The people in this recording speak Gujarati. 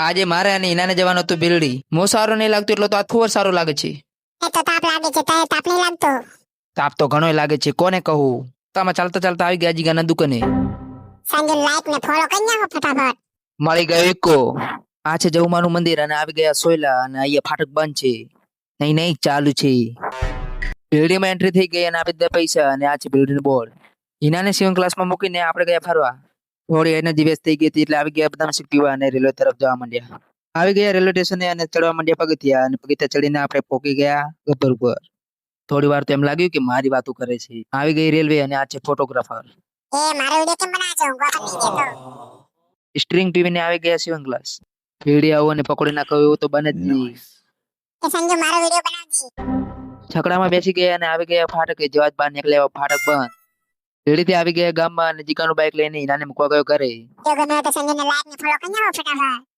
આજે મારે અને ઈનાને જવાનું હતું બિલડી. મો સારો નહીં લાગતું એટલો તો આ ફુવર સારું લાગે છે. એ તો તાપ લાગે છે તારે તાપ નહીં લાગતો? તાપ તો ઘણોય લાગે છે કોને કહું? તમે ચાલતા ચાલતા આવી ગયા જીગાના દુકાને. સાંજે લાઈટ ને ફોલો કરી નાખો ફટાફટ. મળી ગયો એકો. આ છે જવમાનું મંદિર અને આવી ગયા સોયલા અને અહીંયા ફાટક બંધ છે. નહીં નહીં ચાલુ છે. બિલ્ડીમાં એન્ટ્રી થઈ ગઈ અને આપી દીધા પૈસા અને આ છે બિલ્ડીંગ બોર્ડ. હિનાને સિવન ક્લાસમાં મૂકીને આપણે ગયા ફરવા. થોડી એનર્જી વેસ્ટ થઈ ગઈ હતી એટલે આવી ગયા બધા પીવા અને રેલવે તરફ જવા માંડ્યા. આવી ગયા રેલવે સ્ટેશને અને ચડવા માંડ્યા પગથિયા અને પગથિયા ચડીને આપણે પોકી ગયા ગબ્બર ઉપર. થોડી વાર તો એમ લાગ્યું કે મારી વાતો કરે છે. આવી ગઈ રેલવે અને આ છે ફોટોગ્રાફર. એ મારો વિડિયો કેમ બનાવજો હું બહાર નહીં જતો સ્ટ્રિંગ પીવીને આવી ગયા સિવન ક્લાસ ભેડી અને પકોડી નાખો એવું તો બને જ નહીં. એ સંજુ મારો વિડિયો બનાવજી. છકડામાં બેસી ગયા અને આવી ગયા ફાટકે જવાજ બહાર નીકળ્યા ફાટક બંધ. ભેડીથી આવી ગયા ગામમાં અને જીકાનું બાઇક લઈને ઈનાને મૂકવા ગયો ઘરે. જો ગમે તો સંજુને લાઈટ ને ફોલો કરી નાખો ફટાફટ.